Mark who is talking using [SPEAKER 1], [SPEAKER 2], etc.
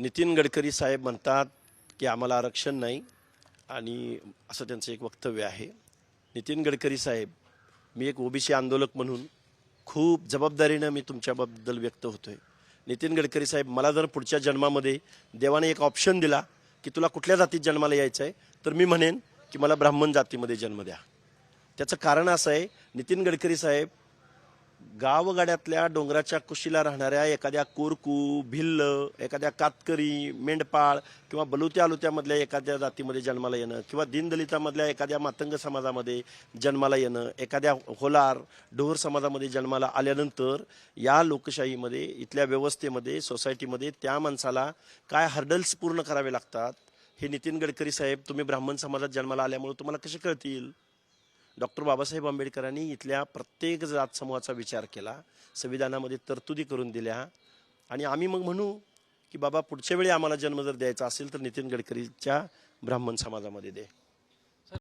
[SPEAKER 1] नितीन गडकरी साहेब म्हणतात की आम्हाला आरक्षण नाही आणि असं त्यांचं एक वक्तव्य आहे. नितीन गडकरी साहेब मी एक ओबीसी आंदोलक म्हणून खूप जबाबदारीनं मी तुमच्याबद्दल व्यक्त होतोय. नितीन गडकरी साहेब मला जर पुढच्या जन्मामध्ये देवाने एक ऑप्शन दिला की तुला कुठल्या जातीत जन्माला यायचं आहे तर मी म्हणेन की मला ब्राह्मण जातीमध्ये जन्म द्या. त्याचं कारण असं आहे नितीन गडकरी साहेब गावगाड्यातल्या डोंगराच्या कुशीला राहणाऱ्या एखाद्या कोरकू भिल्ल एखाद्या कातकरी मेंढपाळ किंवा बलुत्या आलुत्यामधल्या एखाद्या जातीमध्ये जन्माला येणं किंवा दीनदलितामधल्या एखाद्या मातंग समाजामध्ये जन्माला येणं एखाद्या होलार ढोर समाजामध्ये जन्माला आल्यानंतर या लोकशाहीमध्ये इथल्या व्यवस्थेमध्ये सोसायटीमध्ये त्या माणसाला काय हर्डल्स पूर्ण करावे लागतात हे नितीन गडकरी साहेब तुम्ही ब्राह्मण समाजात जन्माला आल्यामुळे तुम्हाला कसे कळतील? डॉक्टर बाबासाहेब आंबेडकरांनी इथल्या प्रत्येक जात समूहाचा विचार केला संविधानामध्ये तरतुदी करून दिल्या. आणि आम्ही मग म्हणू की बाबा पुढच्या वेळी आम्हाला जन्म जर द्यायचा असेल तर नितीन गडकरीच्या ब्राह्मण समाजामध्ये दे.